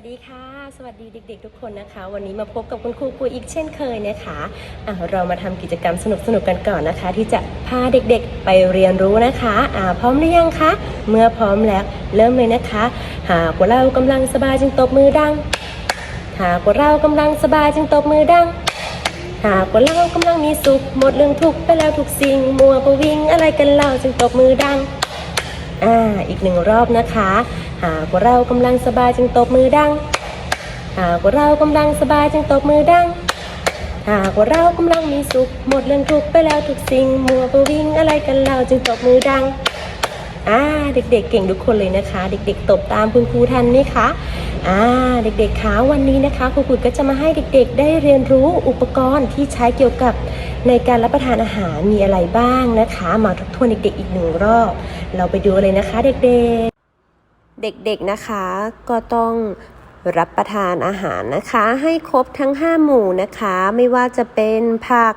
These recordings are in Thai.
สดีค่ะ สวัสดีเด็ก ๆ ทุกคนนะคะ วันนี้มาพบกับคุณครูปุยอีกเช่นเคยนะคะอะเรามาทำกิจกรรมสนุกๆกันก่อนนะคะ ที่จะพาเด็กๆไปเรียนรู้นะคะอ่าพร้อมหรือยังคะ เมื่อพร้อมแล้วเริ่มเลยนะคะ หากว่าเรากำลังสบายจึงตบมือดัง หากว่าเรากำลังสบายจึงตบมือดัง หากว่าเรากำลังมีสุขหมดเรื่องทุกข์ไปแล้วทุกสิ่งมัวประวิงอะไรกันเล่าจึงตบมือดัง อ่าอีกหนึ่งรอบนะคะ หากว่าเรากำลังสบายจึงตบมือดัง หากว่าเรากำลังสบายจึงตบมือดัง หากว่าเรากำลังมีสุขหมดเรื่องทุกข์ไปแล้วทุกสิ่งมัวไปวิ่งอะไรกันเล่าจึงตบมือดัง อ่าเด็กๆเก่งทุกคนเลยนะคะ เด็กๆตบตามคุณครูทันไหมคะอ่าเด็กๆคะวันนี้นะคะครูกุยก็จะมาให้เด็กๆ ได้เรียนรู้อุปกรณ์ที่ใช้เกี่ยวกับในการรับประทานอาหารมีอะไรบ้างนะคะ มาทบทวนเด็กๆอีกหนึ่งรอบ เราไปดูเลยนะคะ เด็กๆ เด็กๆนะคะก็ต้องรับประทานอาหารนะคะ ให้ครบทั้ง 5 หมู่นะคะ ไม่ว่าจะเป็นผัก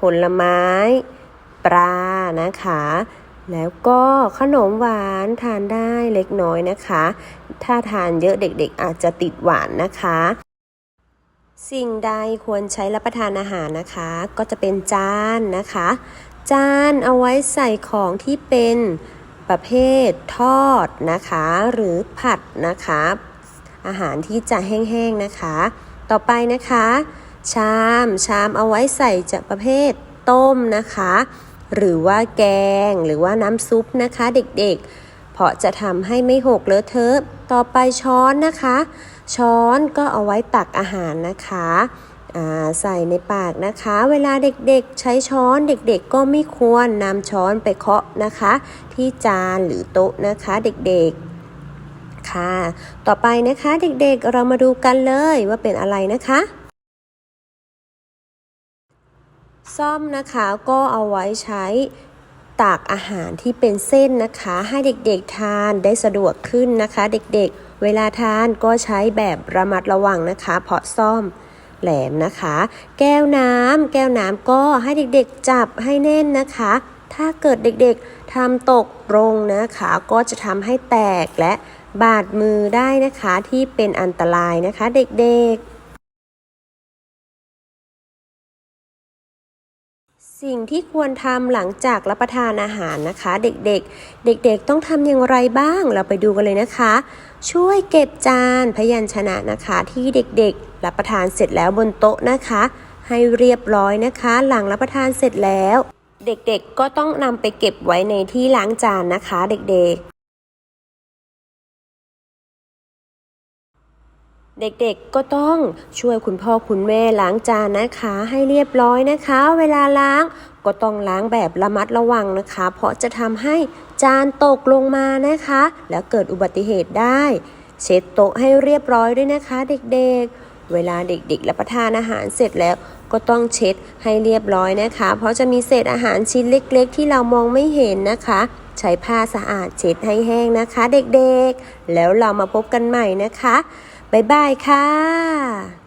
ผลไม้ ปลานะคะ แล้วก็ขนมหวานทานได้เล็กน้อยนะคะ ถ้าทานเยอะเด็กๆอาจจะติดหวานนะคะ สิ่งใดควรใช้รับประทานอาหารนะคะ ก็จะเป็นจานนะคะ จานเอาไว้ใส่ของที่เป็นประเภททอดนะคะ หรือผัดนะคะ อาหารที่จะแห้งๆนะคะ ต่อไปนะคะ ชามชามเอาไว้ใส่จะประเภทต้มนะคะ หรือว่าแกง หรือว่าน้ำซุปนะคะเด็กๆ เพราะจะทำให้ไม่หกเลอะเทอะ ต่อไปช้อนนะคะ ช้อนก็เอาไว้ตักอาหารนะคะใส่ในปากนะคะ เวลาเด็กๆใช้ช้อนเด็กๆก็ไม่ควรนำช้อนไปเคาะนะคะ ที่จานหรือโต๊ะนะคะเด็กๆค่ะ ต่อไปนะคะเด็กๆเรามาดูกันเลยว่าเป็นอะไรนะคะ ซ่อมนะคะก็เอาไว้ใช้ตากอาหารที่เป็นเส้นนะคะ ให้เด็กๆทานได้สะดวกขึ้นนะคะ เด็กๆ เวลาทานก็ใช้แบบระมัดระวังนะคะ เพราะซ่อมแหลมนะคะ แก้วน้ำแก้วน้ำก็ให้เด็กๆจับให้แน่นนะคะ ถ้าเกิดเด็กๆทำตกลงนะคะ ก็จะทำให้แตกและบาดมือได้นะคะที่เป็นอันตรายนะคะ เด็กๆ สิ่งที่ควรทำหลังจากรับประทานอาหารนะคะ เด็กๆ เด็กๆ ต้องทำอย่างไรบ้าง เราไปดูกันเลยนะคะ ช่วยเก็บจานพยัญชนะนะคะ ที่เด็กๆ รับประทานเสร็จแล้วบนโต๊ะนะคะ ให้เรียบร้อยนะคะ หลังรับประทานเสร็จแล้ว เด็กๆ ก็ต้องนำไปเก็บไว้ในที่ล้างจานนะคะ เด็กๆ เด็กๆก็ต้องช่วยคุณพ่อคุณแม่ล้างจานนะคะ ให้เรียบร้อยนะคะ เวลาล้างก็ต้องล้างแบบระมัดระวังนะคะ เพราะจะทำให้จานตกลงมานะคะ แล้วเกิดอุบัติเหตุได้ เช็ดโต๊ะให้เรียบร้อยด้วยนะคะ เด็กๆ เวลาเด็กๆรับประทานอาหารเสร็จแล้วก็ต้องเช็ดให้เรียบร้อยนะคะ เพราะจะมีเศษอาหารชิ้นเล็ก ๆ ที่เรามองไม่เห็นนะคะ ใช้ผ้าสะอาดเช็ดให้แห้งนะคะ เด็กๆ แล้วเรามาพบกันใหม่นะคะ บ๊ายบายค่ะ